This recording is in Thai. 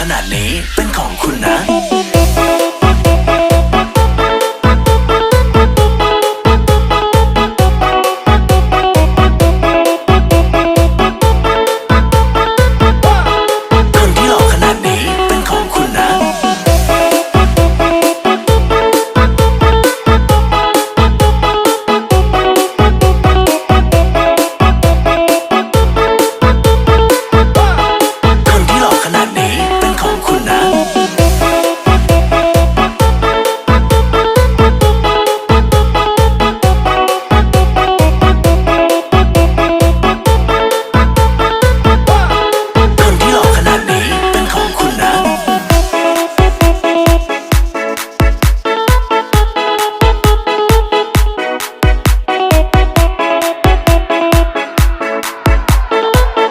ขนาดนี้เป็นของคุณนะ